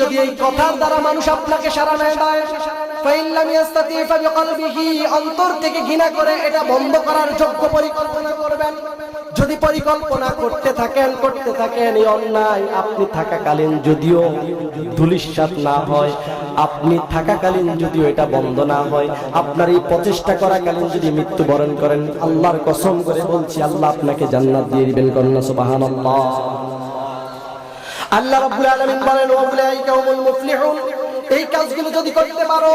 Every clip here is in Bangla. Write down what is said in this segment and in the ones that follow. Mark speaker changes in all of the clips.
Speaker 1: যদি এই দ্বারা মানুষ আপনাকে ফাবিকলবিহি অন্তর থেকে ঘৃণা করে এটা বন্ধ করার পরিকল্পনা করবেন। যদি পরিকল্পনা করতে থাকেন করতে থাকেন, এই অন্যায় আপনি থাকাকালীন যদিও ধুলিশ্বাস না হয়, আপনি থাকাকালীন যদিও এটা বন্ধ না হয়, আপনার এই প্রচেষ্টা করাকালীন যদি মৃত্যুবরণ করেন, আল্লাহর কসম করে বলছি, আল্লাহ আপনাকে জান্নাত দিয়ে দিবেন কন্যা সুবহানাল্লাহ। আল্লাহ রাব্বুল আলামিন বলেন, ওয়াউলাইকা হুমুল মুফলিহুন। এই কাজগুলো যদি করতে পারো,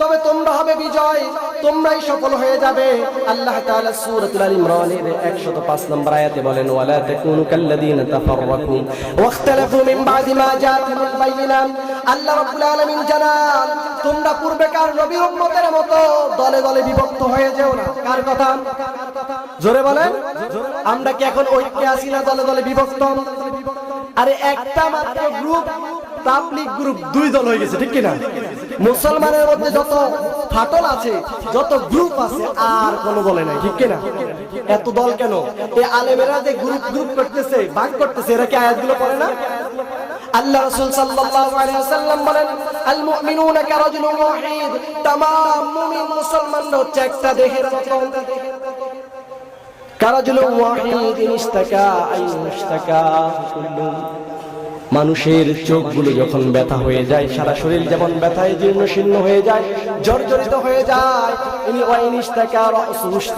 Speaker 1: তবে তোমরা হবে বিজয়, তোমরাই সফল হয়ে যাবে। আল্লাহ তাআলা সূরাতুল আল ইমরানের 105 নম্বর আয়াতে বলেন, ওয়ালা তাকুনু কাল্লাযিনা তাফাররাকু। ওয়াখতালাফু মিন বাদি মা জাআতুল বাইয়িনাত আল্লাহ রাব্বুল আলামিন জানান, তোমরা পূর্বেকার নবীর উম্মতের মতো দলে দলে বিভক্ত হয়ে যেও না। কার কথা? জোরে বলেন, আমরা কি এখন ঐক্যে আছি না দলে দলে বিভক্ত? আরে একটা মাত্র গ্রুপ তাবলিগ গ্রুপ দুই দল হয়ে গেছে, ঠিক কি না মুসলমানের মধ্যে যত ফাটল আছে, যত গ্রুপ আছে, আর কোনো দলে নাই, ঠিক কি না এত দল কেন? এই আলেমেরা যে গ্রুপ গ্রুপ করতেছে, ভাগ করতেছে, এরা কি আয়াতগুলো পড়ে না? আল্লাহ রাসূল সাল্লাল্লাহু আলাইহি ওয়াসাল্লাম বলেন, আল মুমিনুনা কারাজুলুন ওয়াহিদ। তামাম মুমিন মুসলমানরা হচ্ছে একটা দেহের মতো। কারাজুল ওয়াহিদ ইস্তাকা মানুষের চোখগুলো যখন ব্যথা হয়ে যায়, সারা শরীর যেমন ব্যথায় জীর্ণ শীর্ণ হয়ে যায়, জর্জরিত হয়ে যায়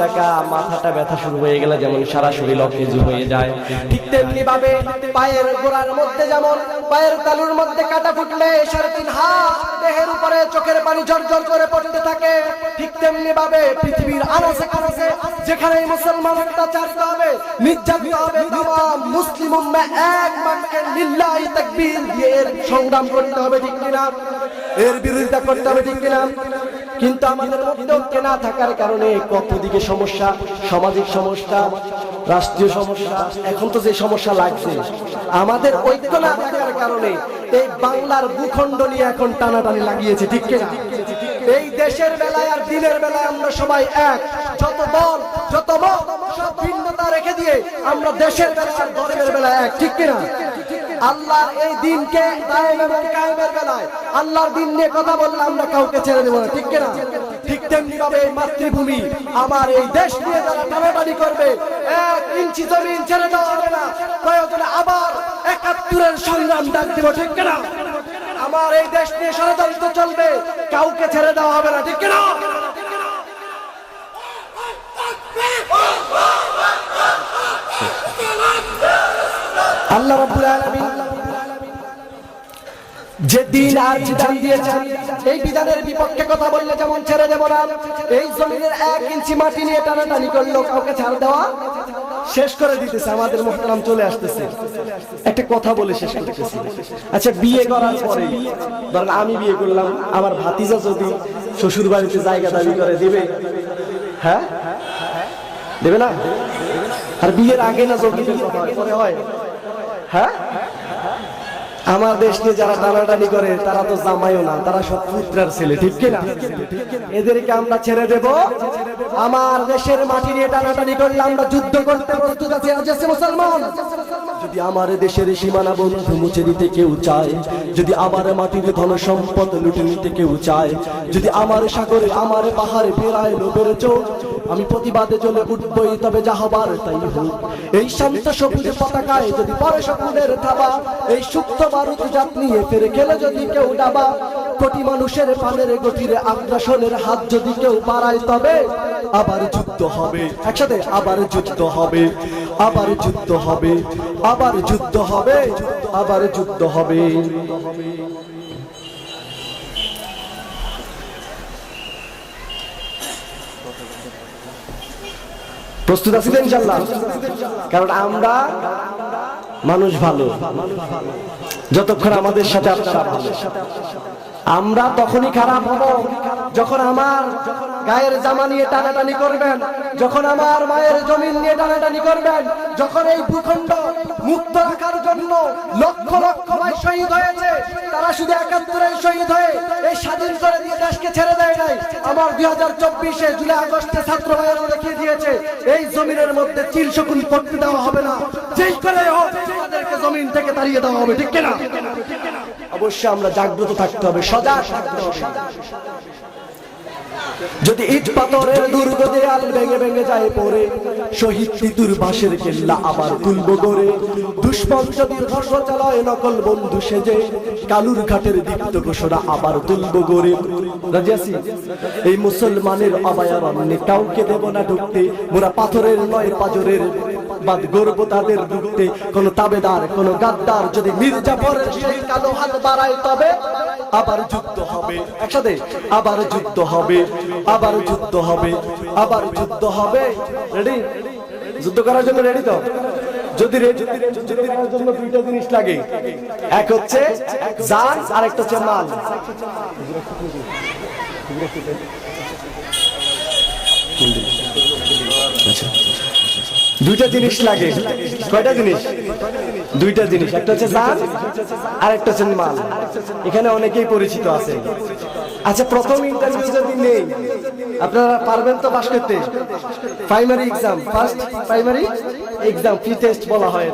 Speaker 1: টাকা মাথাটা ব্যথা শুরু হয়ে গেলে যেমন সারা শরীর অকেজু হয়ে যায়। ঠিক তেমনি ভাবে পায়ের গোড়ার মধ্যে যেমন পায়ের তালুর মধ্যে কাটা ফুটলে সাড়ে তিন হাত দেহের উপরে চোখের পানি জর্জর করে পড়তে থাকে। ঠিক তেমনি ভাবে পৃথিবীর আনাসে কানাসে যেখানে মুসলমান অত্যাচারিত হবে নির্যাতিত হবে তাম মুসলিম উম্মাহ এক বাক্যে লিল্লাহি তাকবীর দিয়ে সংগ্রাম করতে হবে ঠিক কিনা? এর বিরোধিতা করতে হবে ঠিক কিনা? কিন্তু আমাদের মধ্যে না থাকার কারণে কত দিকে সমস্যা, সামাজিক সমস্যা, রাষ্ট্রীয় সমস্যা, এখন তো যে সমস্যা লাগছে। আমাদের ঐক্য না থাকার কারণে এই বাংলার ভূখণ্ড নিয়ে এখন টানাটানি লাগিয়েছে, ঠিক এই দেশের বেলায় আর দিনের বেলায় আমরা সবাই এক। যত দল, যত মত, সব ভিন্নতা রেখে দিয়ে আমরা দেশের বেলায় আর ধর্মের বেলায় এক, ঠিক কিনা? আল্লাহর এই দিনকে আল্লাহর দিন নিয়ে কথা বললে আমরা কাউকে ছেড়ে দেবো না, ঠিক কিনা? ঠিক তেমনি ভাবে এই মাতৃভূমি, আমার এই দেশ নিয়ে যারা টানাটানি করবে, এক ইঞ্চি জমিন ছেড়ে দেওয়া হবে না। প্রয়োজনে আবার একাত্তরের সংগ্রাম ডাক দেবো, ঠিক কিনা? আমার এই দেশ নিয়ে ষড়যন্ত্র চলবে, কাউকে ছেড়ে দেওয়া হবে না, ঠিক কিনা? আল্লাহ রাব্বুল আলামিন যে দিন আর বিধান দিয়েছেন, এই বিধানের বিপক্ষে কথা বললে যেমন ছেড়ে দেব না। এই জমিনের এক ইঞ্চি মাটি নিয়ে টানাটানি করলেও কাউকে ছাড় দেওয়া শেষ করে দিতেছে, আমাদের মোহতারাম চলে আসতেছে। একটা কথা বলে শেষ করতেছি। আচ্ছা বিয়ে করার পরে, ধরেন আমি বিয়ে করলাম, আমার ভাতিজা যদি শ্বশুর বাড়িতে জায়গা দাবি করে, দিবে? হ্যাঁ? দেবে না? আর বিয়ের আগে না যদি পরে হয়? হ্যাঁ? আমার দেশ নিয়ে যারা টানাটানি করে, তারা তো জামাইও না, তারা সব পুত্রার ছেলে, ঠিক কিনা এদেরকে আমরা ছেড়ে দেব। আমার দেশের মাটি নিয়ে টানাটানি করলে আমরা যুদ্ধ করতে প্রস্তুত আছি। মুসলমান যদি আমার দেশের সীমানা বন্ধু মুছে দিতে কেউ চায়, যদি আমার মাটির ধন সম্পদ লুটে নিতে কেউ চায়, যদি আমার সাগরে আমার পাহাড়ে ফেরায় লোভের চোখ, আমি প্রতিবাদে চলে উঠবই তবে যা তাই হোক। এই শান্ত সবুজ পতাকায় যদি পরে শকুনের থাবা, এই সুপ্ত বারুদ জাত নিয়ে ফেরে খেলে যদি কেউ ডাবা, কোটি মানুষের পানের গঠিরে আগ্রাসনের হাত যদি কেউ বাড়ায় তবে আবার যুদ্ধ হবে, একসাথে আবার যুদ্ধ হবে। আবার যুদ্ধ হবে, আবার যুদ্ধ হবে, আবার যুদ্ধ হবে। প্রস্তুত আছি ইনশাল্লাহ কারণ আমরা মানুষ ভালো। যতক্ষণ আমাদের সাথে আপনারা ভালো। আমরা তখনই খারাপ হব, যখন আমার গায়ের জামা নিয়ে টানাটানি করবেন। যখন আমার মায়ের জমিন নিয়ে টানাটানি করবেন, যখন এই ভূখণ্ড মুক্ত রাখার জন্য লক্ষ লক্ষ ভাই শহীদ হয়েছে, তারা শুধু একাত্তরে শহীদ হয়ে এই স্বাধীন করে দিয়ে দেশকে ছেড়ে দেয় নাই। আমার দুই হাজার চব্বিশে জুলাই আগস্টে ছাত্র ভাইয়েরা দেখিয়ে দিয়েছে, এই জমিনের মধ্যে চিল শকুন পড়তে দেওয়া হবে না। যেই করে হোক জমিন থেকে তাড়িয়ে দেওয়া হবে, ঠিক কিনা? অবশ্যই আমরা জাগ্রত থাকতে হবে, সজাগ থাকতে হবে। যদি ইট পাথরের দুর্গ দেয়াল ভেঙে ভেঙে যায় পরে শহীদ তিতুর বাঁশের কেল্লা আবার তুলব গড়ে। যদি ধর্ষ চালায় নকল বন্ধু সেজে, কালুর ঘাটের দীপ্ত ঘোষণা আবার তুলব গড়ে। রাজিয়াসি এই মুসলমানের অভয়ারণ্যে কাউকে দেব না ঢুকতে, মোরা পাথরের নয়, পাজরের বাদ গর্ব তাদের কোন তাবেদার, কোন গাদ্দার যদি সেই কালো হাত বাড়ায়, তবে আবার যুদ্ধ হবে। একসাথে, আবার যুদ্ধ হবে, আবার যুদ্ধ হবে, আবার যুদ্ধ হবে। রেডি যুদ্ধ করার জন্য রেডি তো? যদি দুইটা জিনিস লাগে। এক হচ্ছে জান আর একটা হচ্ছে মাল। দুইটা জিনিস লাগে। কয়টা জিনিস? দুইটা জিনিস। একটা হচ্ছে জান আর একটা হচ্ছে মাল। এখানে অনেকেই পরিচিত আছে। আচ্ছা প্রথম ইন্টারভিউ যদি নেই, আপনারা পারবেন তো পাস করতে? Primary exam first primary exam free test বলা হয়।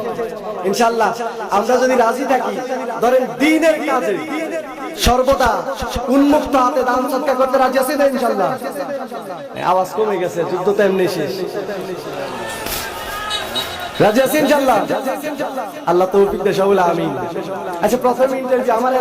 Speaker 1: ইনশাল্লাহ আমরা যদি রাজি থাকি, ধরেন দিনের কাজে সর্বদা উন্মুক্ত হাতে দান সৎকার করতে রাজি আছেন তো ইনশাল্লাহ আওয়াজ কমে গেছে, যুদ্ধ তো এমনি শেষ। রাজি আছেন ইনশাল্লাহ আল্লাহ তৌফিক দেশাউল আমিন। আচ্ছা প্রথম ইন্টারভিউ আমার